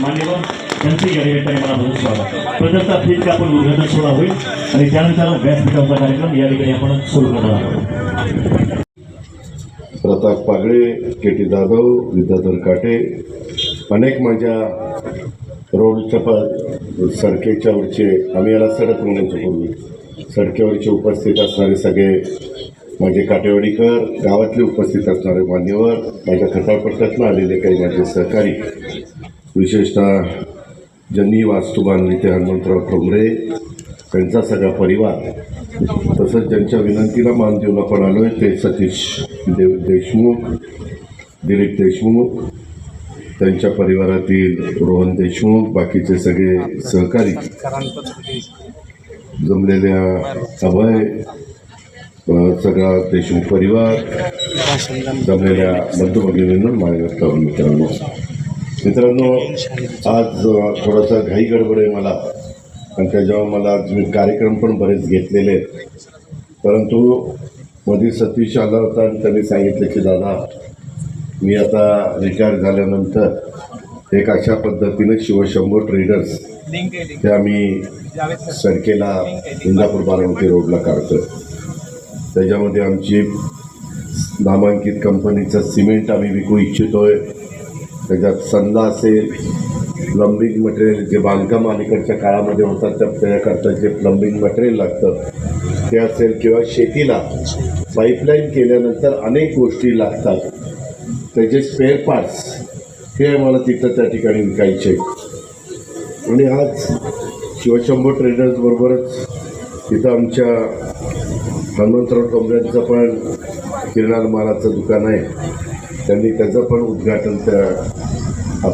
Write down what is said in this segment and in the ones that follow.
मान्यवर त्यांचे या निमित्ताने मला स्वागत. प्रदत्ता फीत आपण उद्घाटन सोहळा होईल आणि त्यानंतर व्यासपीठाचा कार्यक्रम या ठिकाणी आपण सुरू करणार आहोत. प्रताप पागळे के टी जाधव विद्याधर काटे अनेक माझ्या रोडच्या प सडकेच्यावरचे आम्ही याला सडक म्हणायचो पूर्वी सडकेवरचे उपस्थित असणारे सगळे माझे काटेवाडीकर गावातले उपस्थित असणारे मान्यवर माझ्या खटाळपट्ट्यातनं आलेले काही माझे सहकारी विशेषतः ज्यांनी वास्तू बांधली ते हनुमंतराव ठोंबरे त्यांचा सगळा परिवार तसंच ज्यांच्या विनंतीला मान देऊन आपण आलो आहे ते सतीश देव देशमुख दिलीप देशमुख त्यांच्या परिवारातील रोहन देशमुख बाकीचे सगळे सहकारी जमलेल्या अभय सगळा देशमुख परिवार जमलेल्या बंधू भगिनींना माझ्या मित्रांनो. मित्रांनो आज थोडासा घाई गडबड आहे मला. आणि त्याच्यावर मला आज मी कार्यक्रम पण बरेच घेतलेले आहेत. परंतु मध्ये सतीश आला होता आणि त्यांनी सांगितलं की दादा मी आता रिटायर झाल्यानंतर एक अशा पद्धतीनं शिवशंभो ट्रेडर्स ते आम्ही सडकेला इंदापूर बारामती रोडला काढतो त्याच्यामध्ये आमची नामांकित कंपनीचं सिमेंट आम्ही विकू इच्छितोय. त्याच्यात संदा असेल प्लंबिंग मटेरियल जे बांधकाम अलीकडच्या काळामध्ये होतात त्या त्याच्याकरता जे प्लंबिंग मटेरियल लागतं ते असेल किंवा शेतीला पाईपलाईन केल्यानंतर अनेक गोष्टी लागतात. त्याचे स्पेअर पार्ट्स हे आम्हाला तिथं त्या ठिकाणी विकायचे. आणि आज शिवशंभर ट्रेडर्सबरोबरच तिथं आमच्या हनुमंतराव टोंबऱ्यांचं पण किरणार मालाचं दुकान आहे. त्यांनी त्याचं पण उद्घाटन त्या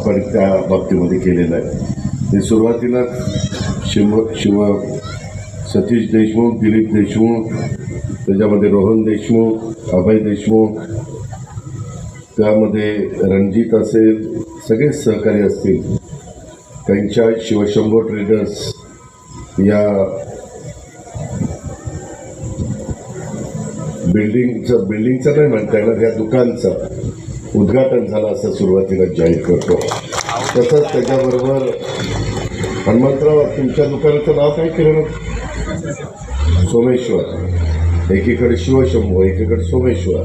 आपण त्या बाबतीमध्ये केलेलं आहे. ते सुरुवातीलाच शिव शिव सतीश देशमुख दिलीप देशमुख त्याच्यामध्ये रोहन देशमुख अभय देशमुख त्यामध्ये रणजित असेल सगळे सहकारी असतील. त्यांच्या शिवशंभो ट्रेडर्स या बिल्डिंगचं बिल्डिंगचं नाही म्हणता येणार या दुकानचं. उद्घाटन झालं असं सुरुवातीला जाहीर करतो. तसंच त्याच्याबरोबर हनुमंतराव तुमच्या दुकानाचं नाव काय किरण? सोमेश्वर. एकीकडे शिवशंभू एकीकडे सोमेश्वर.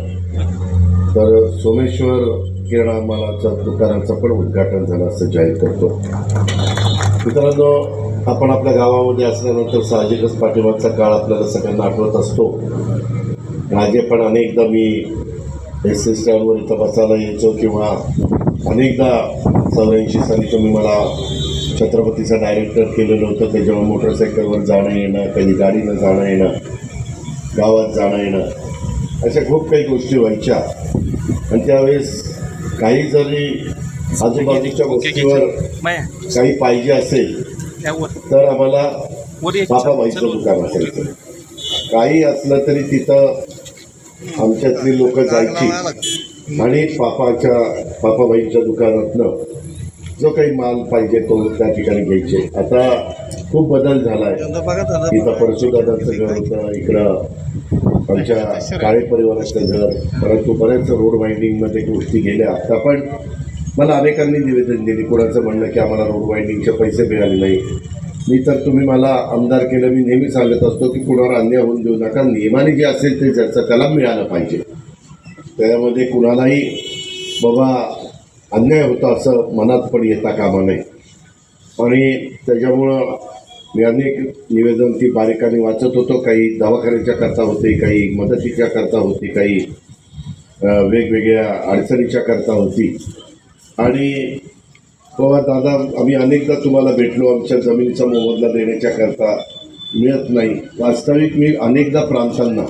तर सोमेश्वर किराणा मालाचं दुकानाचं पण उद्घाटन झालं असं जाहीर करतो. मित्रांनो आपण आपल्या गावामध्ये असल्यानंतर साहजिकच पाठिंबाचा काळ आपल्याला सगळ्यांना आठवत असतो. माझे पण अनेकदा मी एस एस स्टँडवर इथं बसायला यायचो किंवा अनेकदा चौऱ्याऐंशी साली तुम्ही मला छत्रपतीचं डायरेक्टर केलेलं होतं. त्याच्यावर मोटरसायकलवर जाणं येणं कधी गाडीनं जाणं येणं गावात जाणं येणं अशा खूप काही गोष्टी व्हायच्या. आणि त्यावेळेस काही जरी आजूबाजूच्या गोष्टीवर काही पाहिजे असेल तर आम्हाला बापाबाईचं दुकान असायचं. काही असलं तरी तिथं आमच्यातली लोक जायची. आणि पापाच्या पापाबाईच्या दुकानातनं जो काही माल पाहिजे तो त्या ठिकाणी घ्यायचे. आता खूप बदल झाला. आहे इथं परशुदादाचं घर होतं इकडं आमच्या काळे परिवाराचं घर. परंतु बऱ्याच रोड वाइंडिंगमध्ये गोष्टी गेल्या. आता पण मला अनेकांनी निवेदन दिले कोणाचं म्हणणं की आम्हाला रोड वाइंडिंगचे पैसे मिळाले नाही मी तर तुम्ही मला आमदार केलं मी नेहमी सांगत असतो की कुणावर अन्याय होऊन देऊ नका. नियमाने जे असेल ते ज्याचं त्याला मिळालं पाहिजे. त्यामध्ये कुणालाही बाबा अन्याय होता असं मनात पण येता कामा नये. आणि त्याच्यामुळं मी अनेक निवेदन ती बारीकाने वाचत होतो. काही दवाखान्याच्या करता होते काही मदतीच्या करता होती काही वेगवेगळ्या अडचणीच्या करता होती. आणि बाबा दादा आम्ही अनेकदा तुम्हाला भेटलो आमच्या जमिनीचा मोबदला देण्याच्या करता. मिळत नाही. वास्तविक मी अनेकदा प्रांतांना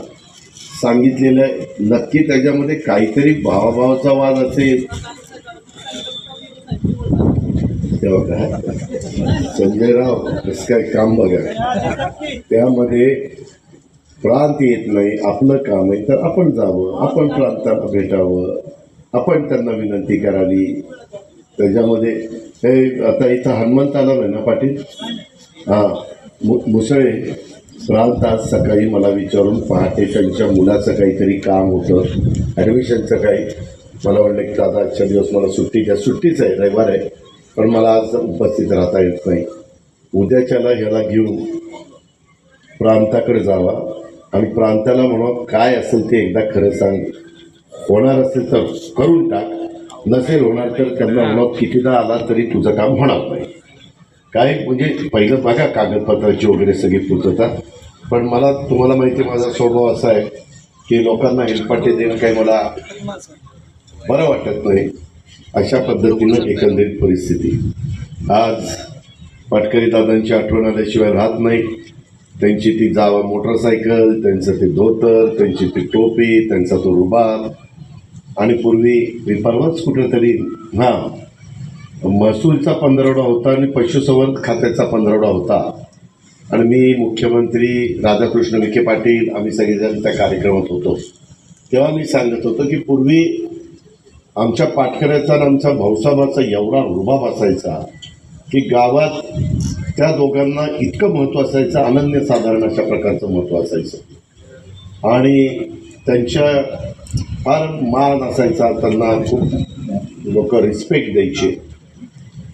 सांगितलेलं आहे. नक्की त्याच्यामध्ये काहीतरी भावाभावाचा वाद असेल. तेव्हा काय संजयराव कसं काय काम बघा. त्यामध्ये प्रांत येत नाही. आपलं काम आहे तर आपण जावं. आपण प्रांताला भेटावं. आपण त्यांना विनंती करावी. त्याच्यामध्ये हे आता इथं हनुमंत आला आहे ना पाटील? हां मु मुसळे. प्रांत आज सकाळी मला विचारून पहाटे त्यांच्या मुलाचं काहीतरी काम होतं ॲडमिशनचं काही. मला वाटलं की दादा आजच्या दिवस मला सुट्टी घ्या. सुट्टीच आहे रविवार आहे. पण मला आज उपस्थित राहता येत नाही. उद्याच्याला ह्याला घेऊन प्रांताकडे जावा. आणि प्रांताला म्हणा काय असेल ते एकदा खरं सांग. होणार असेल तर करून टाक. नसेल होणार तर त्यांना म्हणा कितीदा आला तरी तुझं काम होणार नाही. काय म्हणजे पहिलं बघा कागदपत्राची वगैरे सगळी पूर्तता. पण मला तुम्हाला माहिती आहे, माझा स्वभाव असा आहे की लोकांना हेलपाटे देणं काही मला बरं वाटत नाही. अशा पद्धतीनं एकंदरीत परिस्थिती. आज पाटकरी दादांची आठवण आल्याशिवाय राहत नाही. त्यांची ती जावा मोटरसायकल त्यांचं ते धोतर त्यांची ती टोपी त्यांचा तो रुबाब आणि पूर्वी मी परवाच कुठेतरी हां महसूलचा पंधरवडा होता आणि पशुसंवर्धन खात्याचा पंधरवडा होता. आणि मी मुख्यमंत्री राधाकृष्ण विखे पाटील आम्ही सगळेजण त्या कार्यक्रमात होतो. तेव्हा मी सांगत होतो की पूर्वी आमच्या पाटकऱ्याचा आणि आमचा भाऊसाहेबाचा एवढा रुबाब असायचा की गावात त्या दोघांना इतकं महत्त्व असायचं अनन्यसाधारण अशा प्रकारचं महत्त्व असायचं. आणि त्यांच्या फार मान असायचा त्यांना खूप लोक रिस्पेक्ट द्यायचे.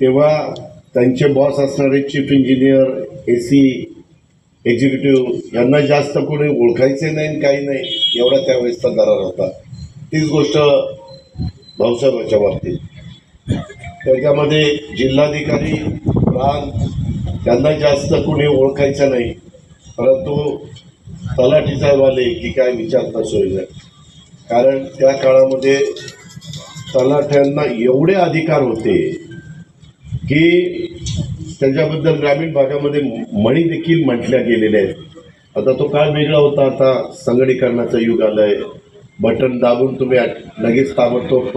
तेव्हा त्यांचे बॉस असणारे chief engineer A C executive यांना जास्त कोणी ओळखायचे नाही आणि काही नाही एवढा त्यावेळेसचा दरार होता. तीच गोष्ट भाऊसाहेबाच्या बाबतीत. त्याच्यामध्ये जिल्हाधिकारी प्रांत त्यांना जास्त कोणी ओळखायचं नाही. परंतु तलाठी साहेब आले की काय विचारता सोय नाही कारण त्या काळामध्ये तलाठ्यांना एवढे अधिकार होते की त्याच्याबद्दल ग्रामीण भागामध्ये म्हणी देखील म्हटल्या गेलेल्या आहेत. आता तो काळ वेगळा होता. आता संगणीकरणाचं युग आलंय. बटन दाबून तुम्ही लगेच ताबडतोब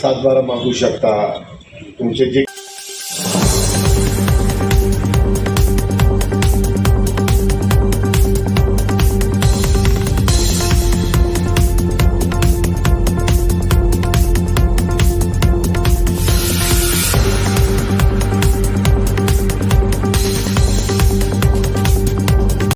सातबारा मागू शकता. तुमचे जे